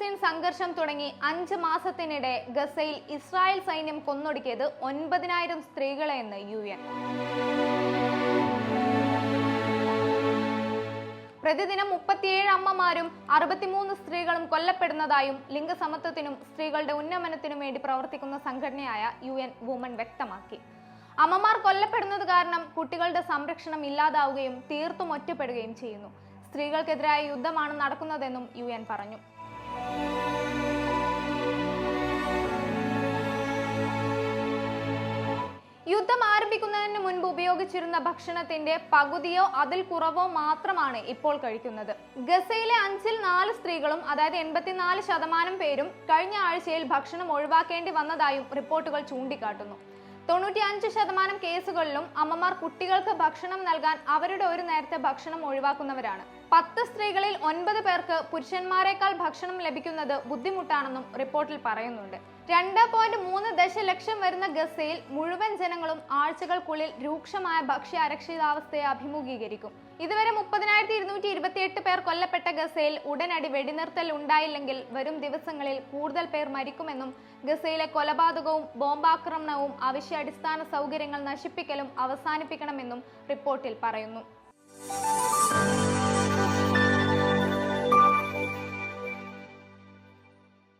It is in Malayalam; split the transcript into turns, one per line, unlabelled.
പലസ്തീൻ സംഘർഷം തുടങ്ങി അഞ്ച് മാസത്തിനിടെ ഗസയിൽ ഇസ്രായേൽ സൈന്യം കൊന്നൊടുക്കിയത് ഒൻപതിനായിരം സ്ത്രീകളെന്ന് യു എൻ. പ്രതിദിനം മുപ്പത്തിയേഴ് അമ്മമാരും അറുപത്തിമൂന്ന് സ്ത്രീകളും കൊല്ലപ്പെടുന്നതായും ലിംഗസമത്വത്തിനും സ്ത്രീകളുടെ ഉന്നമനത്തിനും വേണ്ടി പ്രവർത്തിക്കുന്ന സംഘടനയായ യു എൻ വുമൺ വ്യക്തമാക്കി. അമ്മമാർ കൊല്ലപ്പെടുന്നത് കാരണം കുട്ടികളുടെ സംരക്ഷണം ഇല്ലാതാവുകയും തീർത്തും ഒറ്റപ്പെടുകയും ചെയ്യുന്നു. സ്ത്രീകൾക്കെതിരായ യുദ്ധമാണ് നടക്കുന്നതെന്നും യു പറഞ്ഞു. യുദ്ധം ആരംഭിക്കുന്നതിന് മുൻപ് ഉപയോഗിച്ചിരുന്ന ഭക്ഷണത്തിന്റെ പകുതിയോ അതിൽ കുറവോ മാത്രമാണ് ഇപ്പോൾ കഴിക്കുന്നത്. ഗസയിലെ അഞ്ചിൽ നാല് സ്ത്രീകളും അതായത് എൺപത്തിനാല് ശതമാനം പേരും കഴിഞ്ഞ ആഴ്ചയിൽ ഭക്ഷണം ഒഴിവാക്കേണ്ടി വന്നതായും റിപ്പോർട്ടുകൾ ചൂണ്ടിക്കാട്ടുന്നു. തൊണ്ണൂറ്റി അഞ്ച് ശതമാനം കേസുകളിലും അമ്മമാർ കുട്ടികൾക്ക് ഭക്ഷണം നൽകാൻ അവരുടെ ഒരു നേരത്തെ ഭക്ഷണം ഒഴിവാക്കുന്നവരാണ്. പത്ത് സ്ത്രീകളിൽ ഒൻപത് പേർക്ക് പുരുഷന്മാരെക്കാൾ ഭക്ഷണം ലഭിക്കുന്നത് ബുദ്ധിമുട്ടാണെന്നും റിപ്പോർട്ടിൽ പറയുന്നുണ്ട്. രണ്ട് പോയിന്റ് മൂന്ന് ദശലക്ഷം വരുന്ന ഗസയിൽ മുഴുവൻ ജനങ്ങളും ആഴ്ചകൾക്കുള്ളിൽ രൂക്ഷമായ ഭക്ഷ്യ അരക്ഷിതാവസ്ഥയെ അഭിമുഖീകരിക്കും. ഇതുവരെ മുപ്പതിനായിരത്തി ഇരുന്നൂറ്റി ഇരുപത്തിയെട്ട് പേർ കൊല്ലപ്പെട്ട ഗസയിൽ ഉടനടി വെടിനിർത്തൽ ഉണ്ടായില്ലെങ്കിൽ വരും ദിവസങ്ങളിൽ കൂടുതൽ പേർ മരിക്കുമെന്നും ഗസയിലെ കൊലപാതകവും ബോംബാക്രമണവും അവശ്യ അടിസ്ഥാന സൗകര്യങ്ങൾ നശിപ്പിക്കലും അവസാനിപ്പിക്കണമെന്നും റിപ്പോർട്ടിൽ പറയുന്നു.